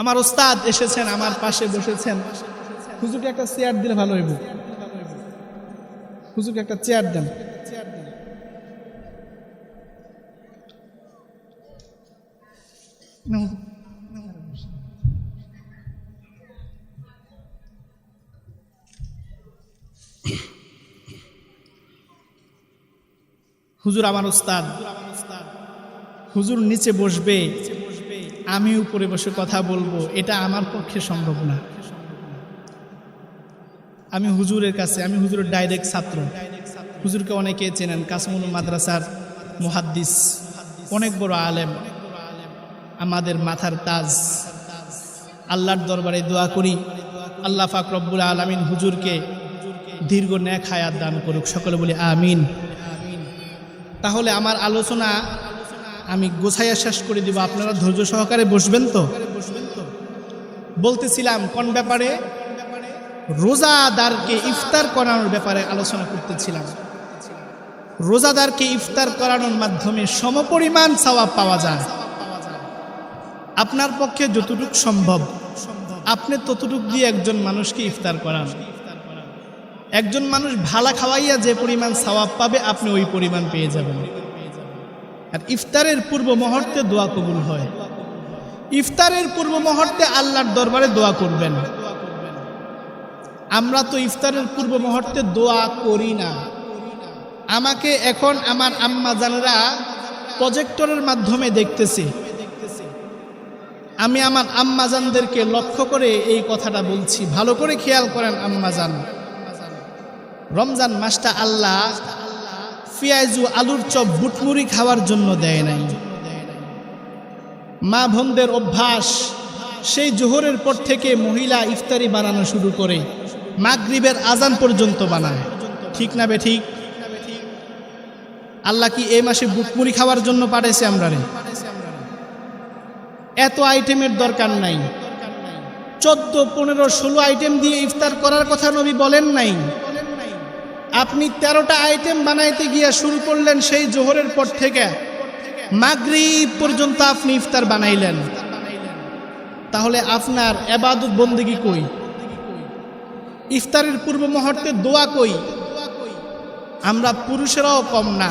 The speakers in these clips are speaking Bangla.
আমার ওস্তাদ এসেছেন আমার পাশে বসেছেন। হুজুরকে একটা চেয়ার দিলে ভালো হইব। হুজুরকে একটা চেয়ার দেন। হুজুর আমার ওস্তাদ। হুজুর নিচে বসবে। আমি উপরে বসে কথা বলব, এটা আমার পক্ষে সম্ভব না। আমি হুজুরের কাছে, আমি হুজুরের ডাইরেক্ট ছাত্র। হুজুরকে অনেকে চেনেন, কাসমুল মাদ্রাসার মুহাদ্দিস, অনেক বড় আলেম। আমাদের মাথার তাজ। আল্লাহর দরবারে দোয়া করি, আল্লাহ ফাক রব্বুল আলমিন হুজুরকে দীর্ঘ ন্যাক হায়াত দান করুক। সকলে বলি, আমিন। তাহলে আমার আলোচনা আমি গোছাইয়া শেষ করে দিব। আপনারা ধৈর্য সহকারে বসবেন তো? বলতেছিলাম, কোন ব্যাপারে? রোজাদারকে ইফতার করানোর ব্যাপারে আলোচনা করতেছিলাম। রোজাদারকে ইফতার করানোর মাধ্যমে সমপরিমাণ সওয়াব পাওয়া যায়। আপনার পক্ষে যতটুক সম্ভব। আপনি ততটুক দিয়ে একজন মানুষকে ইফতার করান। একজন মানুষ ভালা খাওয়াইয়া যে পরিমাণ সওয়াব পাবে, আপনি ওই পরিমাণ পেয়ে যাবেন। আর ইফতারের পূর্ব মুহূর্তে দোয়া কবুল হয়। ইফতারের পূর্ব মুহূর্তে আল্লাহর দরবারে দোয়া করবেন। আমরা তো ইফতারের পূর্ব মুহূর্তে দোয়া করি না। আমাকে এখন আমার আম্মা জানেরা প্রজেক্টরের মাধ্যমে দেখতেছে। আমি আমার আম্মাজানদেরকে লক্ষ্য করে এই কথাটা বলছি। ভালো করে খেয়াল করেন আম্মাজান রমজান মাসটা আল্লাহ পেঁয়াজু, আলুর চপ, বুটমুড়ি খাওয়ার জন্য দেয় নাই। মা বোনদের অভ্যাস, সেই জোহরের পর থেকে মহিলা ইফতারি বানানো শুরু করে, মাগরিবের আজান পর্যন্ত বানায়। ঠিক না বে ঠিক? আল্লাহ কি এই মাসে বুটমুড়ি খাওয়ার জন্য পাঠাইছে আমরা রে? এত আইটেমের দরকার নাই। চোদ্দ, পনেরো, ষোলো আইটেম দিয়ে ইফতার করার কথা নবী বলেন নাই। আপনি তেরোটা আইটেম বানাইতে গিয়া শুরু করলেন সেই জোহরের পর থেকে। মাগরিব পর্যন্ত আপনি ইফতার বানাইলেন। তাহলে আপনার এবাদত বন্দিগি কই? ইফতারের পূর্ব মুহূর্তে দোয়া কই? আমরা পুরুষেরাও কম না।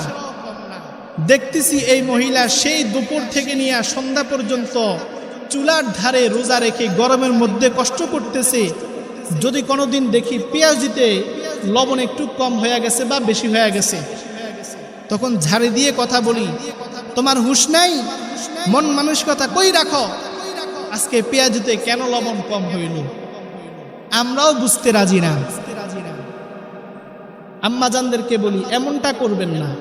দেখতেছি এই মহিলা সেই দুপুর থেকে নিয়ে সন্ধ্যা পর্যন্ত চুলার ধারে রোজা রেখে গরমের মধ্যে কষ্ট করতেছে। যদি কোনোদিন দেখি পেঁয়াজ দিতে লবণ একটু কম হয়ে গেছে বা বেশি হয়ে গেছে। তখন ঝাড়ি দিয়ে কথা বলি, তোমার হুশ নাই? মন মানসিকতা কই রাখো? আজকে পেঁয়াজ দিতে কেন লবণ কম হইল? আমরাও বুঝতে রাজি না। আম্মাজানদেরকে বলি, এমনটা করবেন না।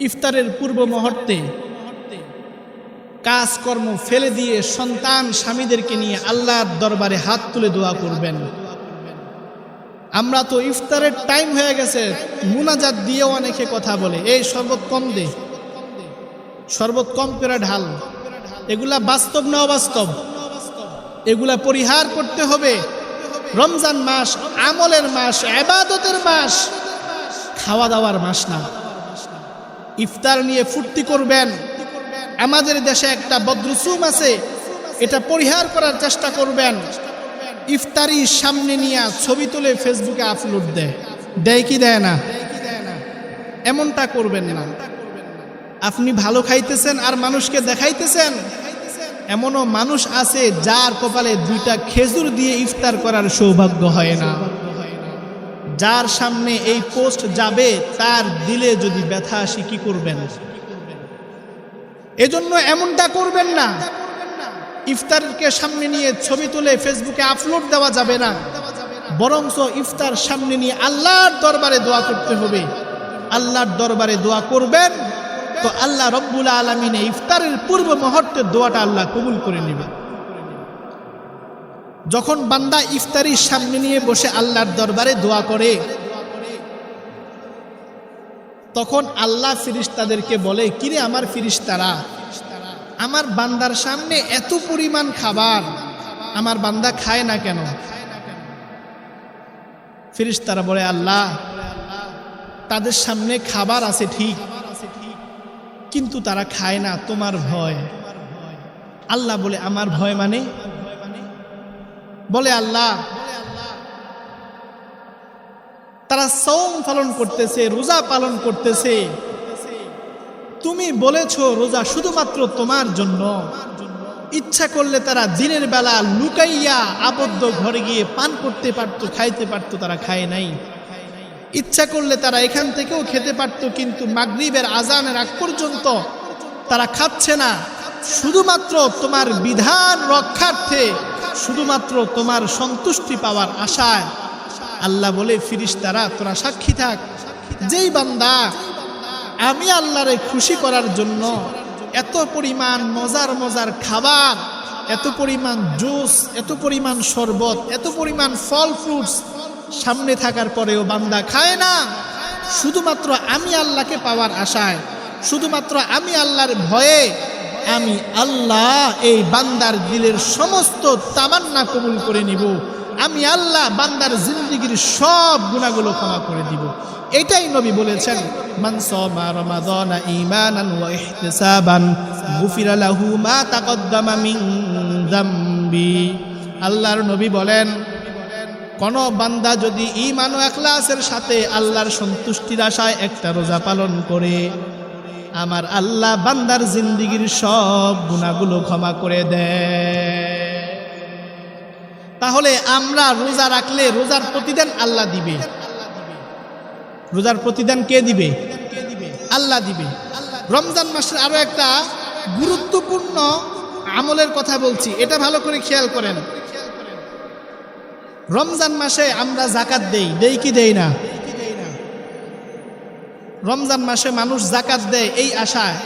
ইফতারের পূর্ব মুহূর্তে কাজকর্ম ফেলে দিয়ে সন্তান স্বামীদেরকে নিয়ে আল্লাহর দরবারে হাত তুলে দোয়া করবেন। আমরা তো ইফতারের টাইম হয়ে গেছে। মুনাজাত দিয়েও অনেকে কথা বলে, এই শরবত কম দে। শরবত কম করে ঢাল। এগুলা বাস্তব না অবাস্তব? এগুলা পরিহার করতে হবে। রমজান মাস আমলের মাস এবাদতের মাস। খাওয়া দাওয়ার মাস না। ইফতার নিয়ে ফুর্তি করবেন। আমাদের দেশে একটা বদ্রসুম আছে, এটা পরিহার করার চেষ্টা করবেন। ইফতারি সামনে নিয়ে ছবি তুলে ফেসবুকে আপলোড দেয়। দেয় কি দেয় না? এমনটা করবেন না। আপনি ভালো খাইতেছেন আর মানুষকে দেখাইতেছেন? এমনও মানুষ আছে যার কপালে দুইটা খেজুর দিয়ে ইফতার করার সৌভাগ্য হয় না। যার সামনে এই পোস্ট যাবে, তার দিলে যদি ব্যথা আসি, কি করবেন? এজন্য এমনটা করবেন না। ইফতারকে সামনে নিয়ে ছবি তুলে ফেসবুকে আপলোড দেওয়া যাবে না। বরঞ্চ ইফতার সামনে নিয়ে আল্লাহর দরবারে দোয়া করতে হবে। আল্লাহর দরবারে দোয়া করবেন, তো আল্লাহ রব্বুল আলমিনে ইফতারের পূর্ব মুহূর্তে দোয়াটা আল্লাহ কবুল করে নেবে। যখন বান্দা ইফতারির সামনে নিয়ে বসে আল্লাহর দরবারে দোয়া করে, তখন আল্লাহ ফিরিস্তাদেরকে বলে, কিরে আমার ফিরিস্তারা আমার বান্দার সামনে এত পরিমাণ খাবার আমার বান্দা খায় না কেন? ফিরিস্তারা বলে, আল্লাহ, তাদের সামনে খাবার আছে ঠিক, কিন্তু তারা খায় না, তোমার ভয়। আল্লাহ বলে, আমার ভয় মানে? বলে, আল্লাহ, তারা সৌম পালন করতেছে, রোজা পালন করতেছে তুমি বলেছ রোজা শুধুমাত্র তোমার জন্য। ইচ্ছা করলে তারা দিনের বেলা লুকাইয়া আবদ্ধ ঘরে গিয়ে পান করতে পারতো, খাইতে পারতো, তারা খায় নাই। ইচ্ছা করলে তারা এখান থেকেও খেতে পারতো, কিন্তু মাগরিবের আজানের আগ পর্যন্ত তারা খাচ্ছে না। শুধুমাত্র তোমার বিধান রক্ষার্থে, শুধুমাত্র তোমার সন্তুষ্টি পাওয়ার আশায়। আল্লাহ বলে ফিরিস তারা তোরা সাক্ষী থাক। যেই বান্দা আমি আল্লাহরে খুশি করার জন্য এত পরিমাণ মজার মজার খাবার, এত পরিমাণ জুস, এত পরিমাণ শরবত, এত পরিমাণ ফল ফ্রুটস সামনে থাকার পরেও বান্দা খায় না। শুধুমাত্র আমি আল্লাহকে পাওয়ার আশায়, শুধুমাত্র আমি আল্লাহর ভয়ে আমি আল্লাহ এই বান্দার দিলের সমস্ত তামান্না কবুল করে নিব। আমি আল্লাহ বান্দার জিন্দগির সব গুণাগুলো ক্ষমা করে দিব। এটাই নবী বলেছেন মা আল্লাহর নবী বলেন, কোন বান্দা যদি ঈমান ও ইখলাসের সাথে আল্লাহর সন্তুষ্টির আশায় একটা রোজা পালন করে আমার আল্লাহ বান্দার জিন্দিগির সব গুণাগুলো ক্ষমা করে দেয় তাহলে আমরা রোজা রাখলে রোজার প্রতিদান আল্লাহ দিবে। রোজার প্রতিদান কে দিবে? আল্লাহ দিবে। রমজান মাসের আরও একটা গুরুত্বপূর্ণ আমলের কথা বলছি, এটা ভালো করে খেয়াল করেন। রমজান মাসে আমরা জাকাত দেই দেই কি দেই না? রমজান মাসে মানুষ জাকাত দেয়, এই আশায়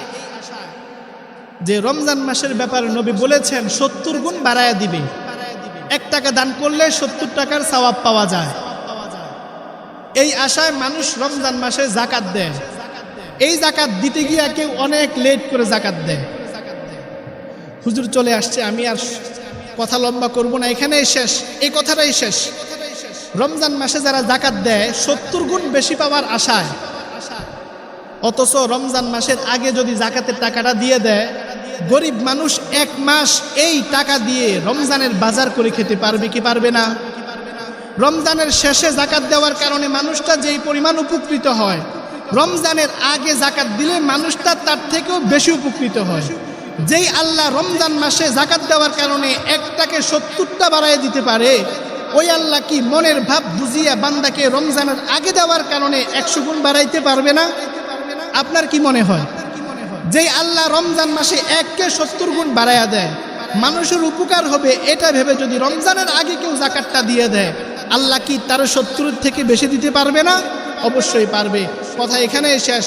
যে রমজান মাসের ব্যাপারে নবী বলেছেন, সত্তর গুণ বাড়ায় দিবে। এক টাকা দান করলে সত্তর টাকার সওয়াব পাওয়া যায়। এই আশায় মানুষ রমজান মাসে জাকাত দেয়। এই জাকাত দিতে গিয়ে কেউ অনেক লেট করে জাকাত দেয়। হুজুর চলে আসছে, আমি আর কথা লম্বা করব না, এখানেই শেষ, এই কথাটাই শেষ। রমজান মাসে যারা জাকাত দেয়, সত্তর গুণ বেশি পাওয়ার আশায়। অথচ রমজান মাসের আগে যদি জাকাতের টাকাটা দিয়ে দেয়, গরিব মানুষ এক মাস এই টাকা দিয়ে রমজানের বাজার করে খেতে পারবে কি পারবে না? রমজানের শেষে জাকাত দেওয়ার কারণে মানুষটা যেই পরিমাণ উপকৃত হয়, রমজানের আগে জাকাত দিলে মানুষটা তার থেকেও বেশি উপকৃত হয়। যেই আল্লাহ রমজান মাসে জাকাত দেওয়ার কারণে একটাকে সত্তরটা বাড়ায় দিতে পারে, ওই আল্লাহ কি মনের ভাব বুঝিয়া বান্দাকে রমজানের আগে দেওয়ার কারণে একশো গুণ বাড়াইতে পারবে না? আপনার কি মনে হয়? যেই আল্লাহ রমজান মাসে এককে সত্তর গুণ বাড়াইয়া দেয়, মানুষের উপকার হবে এটা ভেবে যদি রমজানের আগে কেউ জাকাতটা দিয়ে দেয়, আল্লাহ কি তার শত্রুর থেকে বেশি দিতে পারবে না? অবশ্যই পারবে। কথা এখানে শেষ।